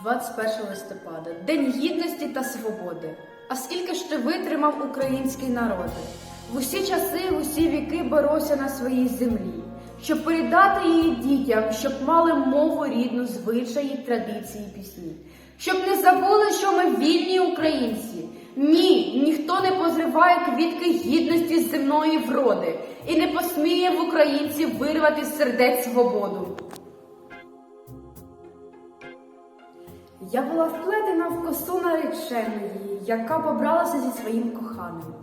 21 листопада, День гідності та свободи. А скільки ж ти витримав український народ? В усі часи, в усі віки боровся на своїй землі, щоб передати її дітям, щоб мали мову рідну, звичаї, традиції, пісні, щоб не забули, що ми вільні українці. Ні, ніхто не позриває квітки гідності земної вроди і не посміє в українців вирвати з сердець свободу. Я була вплетена в косу нареченої, яка побралася зі своїм коханим.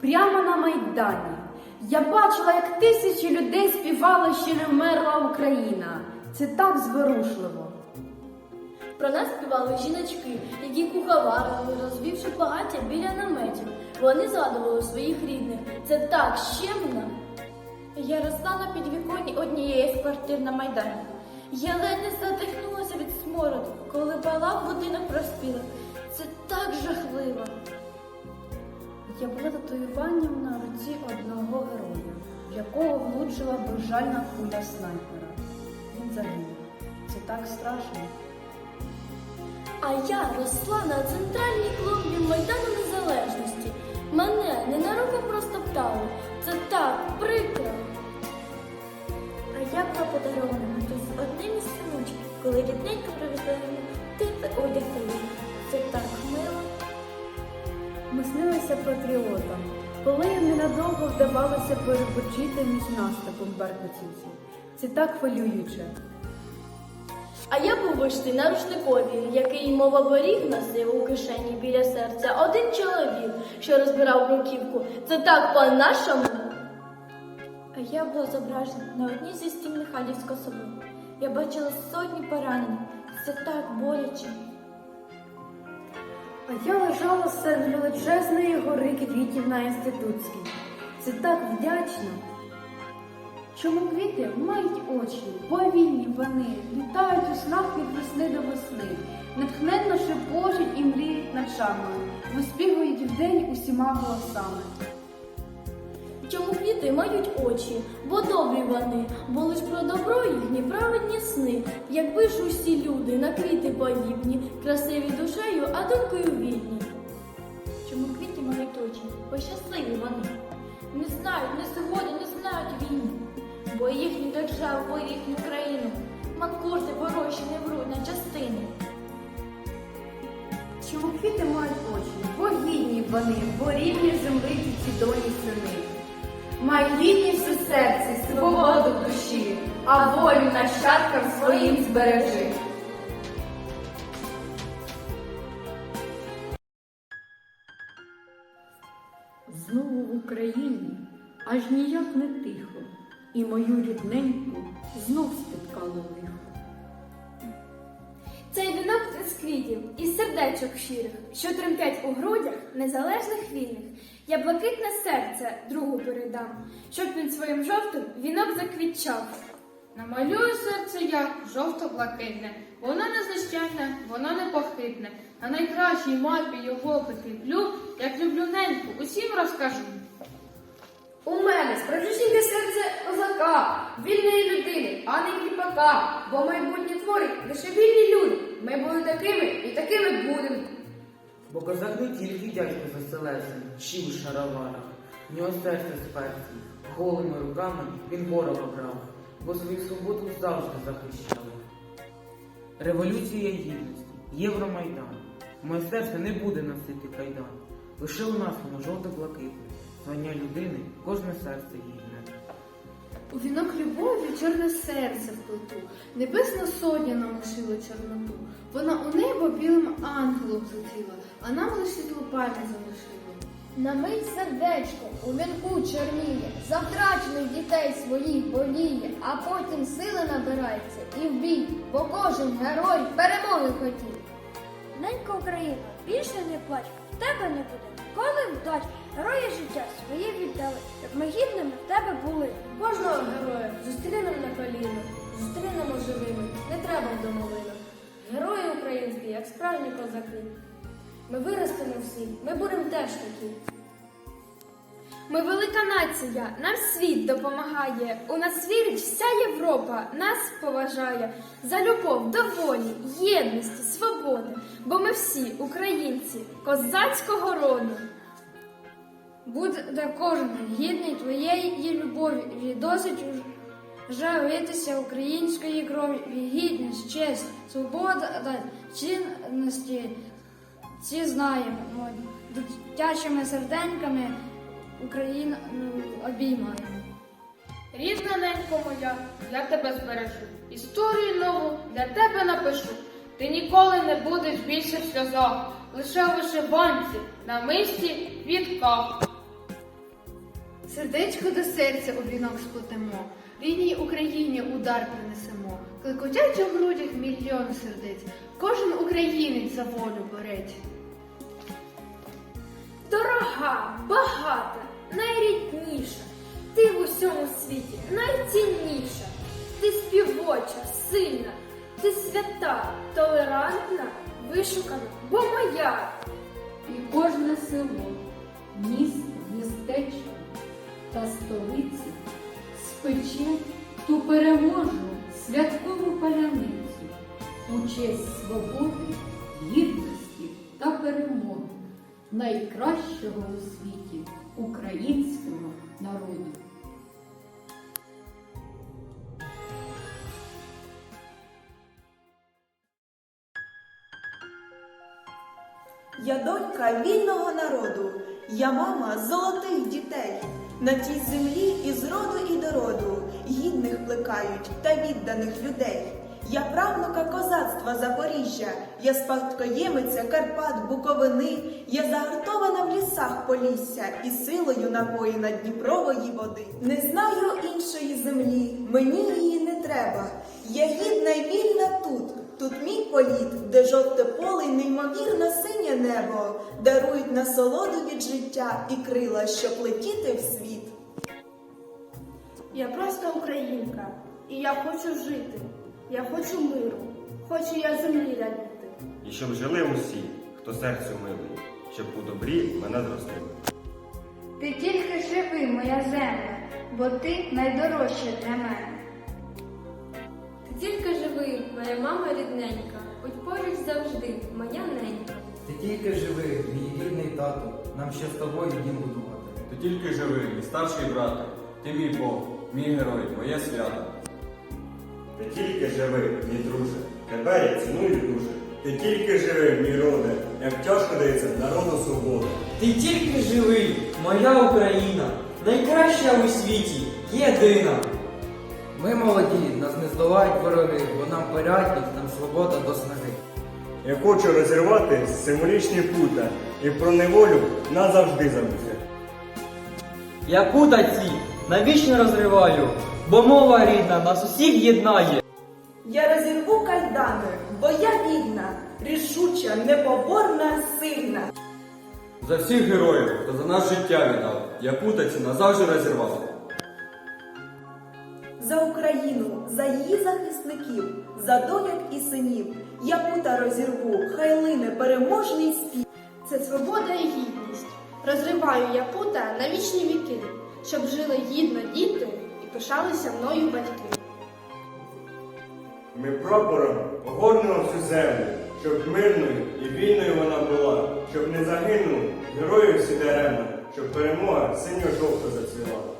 Прямо на майдані. Я бачила, як тисячі людей співали, що не вмерла Україна. Це так зворушливо. Про нас співали жіночки, які куховарили, розвівши багаття біля наметів. Вони згадували своїх рідних. Це так щемно. Я росла на підвіконні однієї з квартир на Майдані. Я ледь не задихнулася від смороду, коли палав будинок розпіла. Це так жахливо. Я була татуюванням на руці одного героя, якого влучила безжальна куля снайпера. Він загинув. Це так страшно. А я росла на центральній клумбі Майдану Незалежності. Мене ненароком просто коли рідненько йому теплий одяг. Це так мило. Ми снилися патріотам, коли їм ненадовго вдавалося перепочити між наступом беркутівців. Це так хвилююче. А я був вишитий на рушникові, який мовоборіг носив у кишені біля серця один чоловік, що розбирав бруківку. Це так по-нашому. А я була зображена на одній зі стін Михайлівського собору. Я бачила сотні поранених. Це так боляче. А я лежала серед величезної гори квітів на інститутській. Це так вдячно. Чому квіти мають очі, повільні вони, літають у снах від весни до весни, натхненно шепочуть і мріють ночами, виспівують вдень усіма голосами. Чому квіти мають очі, бо добрі вони, бо лиш про добро їхні праведні сни. Якби ж усі люди на квіти подібні, красиві душею, а думкою вільні. Чому квіти мають очі, бо щасливі вони. Не знають, не сьогодні, не знають війни, бо їхню державу, бо їхню країну. Манкурти ворожі не вруть на частини. Чому квіти мають очі, бо гідні вони, бо рідні землі ці доні сини. Май гідність у серці, свободу душі, а волю нащадкам своїм збережи. Знову в Україні аж ніяк не тихо, і мою рідненьку знов спіткало лихо. Цей вінок з квітів із сердечок щирих, що тремтять у грудях незалежних вільних. Я блакитне серце другу передам, щоб він своїм жовтим вінок заквітчав. Намалюю серце я жовто-блакитне, воно незнищальне, воно непохитне. На найкращій мапі його прикріплю, як люблю неньку, усім розкажу. У мене справжнісіньке серце козака, вільної людини, а не кріпака, бо майбутні творить лише вільні люди. Ми були такими і такими будемо. Бо козак не тільки дядько заселився, ще у шароварах. В нього серце сперці, голими руками він ворога брав, бо свою свободу завжди захищав. Революція гідності, Євромайдан. Моє серце не буде носити кайдан. Лише у нас воно жовто-блакитне. Звання людини кожне серце гідне. У вінок любові чорне серце вплету, небесна сотня нам лишила чорноту. Вона у небо білим ангелом злетіла, а нам лише світлу пам'ять залишила. На мить сердечко у вінку чорніє, за втрачених дітей своїх боліє, а потім сили набирається і в бій, бо кожен герой перемоги хотів. Ненька Україна, більше не плач, в тебе не буде. Коли вдач, герої життя своє віддали, щоб ми гідними в тебе були. Кожного героя зустрінемо на коліна, зустрінемо живими, не треба в домовину. Герої українські, як справжні козаки. Ми виростемо всі, ми будемо теж такі. Ми велика нація, нам світ допомагає. У нас вірить вся Європа, нас поважає за любов до волі, єдності, свободи. Бо ми всі українці козацького роду. Буде кожен гідний твоєї любові, і досить жалитися української крові, гідність, честь, свобода цінності. Ці знаємо, дитячими серденьками Україну обіймаємо. Рідна ненько моя, я тебе збережу. Історію нову для тебе напишу. Ти ніколи не будеш більше в сльозах, лише у вишиванці, на мисті, квітках. Сердечко до серця у вінок сплетемо, рідній Україні удар принесемо. Клекотять у грудях мільйон сердець, кожен українець за волю бореться. Дорога, багата, найрідніша, ти в усьому світі найцінніша. Ти співоча, сильна, ти свята, толерантна, вишукана, бо моя. І кожне село, місто, містечко та столиця спече ту переможну святкову паляницю у честь свободи, гідності та перемоги найкращого у світі українського народу. Я донька вільного народу, я мама золотих дітей. На тій землі із роду і до роду гідних плекають та відданих людей. Я правнука козацтва Запоріжжя, я спадкоємиця Карпат Буковини, я загартована в лісах Полісся і силою напоїна Дніпрової води. Не знаю іншої землі, мені її не треба. Я гідна й вільна тут. Тут мій політ, де жовте поле й неймовірно синє небо, дарують насолоду від життя і крила, щоб летіти в світ. Я просто українка, і я хочу жити. Я хочу миру, хочу я землі радіти. І щоб жили усі, хто серцю милий, щоб у добрі мене зростили. Ти тільки живи, моя земля, бо ти найдорожча для мене. Ти тільки живи, моя мама рідненька, будь поруч завжди, моя ненька. Ти тільки живи, мій рідний тато, нам ще з тобою дім будувати. Ти тільки живи, мій старший брате, ти мій Бог, мій герой, моє свято. Ти тільки живи, мій друже, тебе я ціную дуже. Ти тільки живи, мій роде, як тяжко дається народу свобода. Ти тільки живий, моя Україна, найкраща у світі, єдина. Ми молоді, нас не здолають вороги, бо нам порядність, нам свобода до снаги. Я хочу розірвати символічні пута і про неволю назавжди забути. Я пута ці навічно розриваю, бо мова рідна нас усіх єднає. Я розірву кайдани, бо я вільна, рішуча, непоборна, сильна. За всіх героїв, хто за нас життя віддав, я путаці назавжди розірвав. За Україну, за її захисників, за доньок і синів. Я пута розірву, хай лине переможний спів. Це свобода і гідність. Розриваю я пута на вічні віки, щоб жили гідно діти і пишалися мною батьки. Ми прапором огорнемо всю землю, щоб мирною і вільною вона була, щоб не загинув героїв всі даремно, щоб перемога синьо-жовто зацвіла.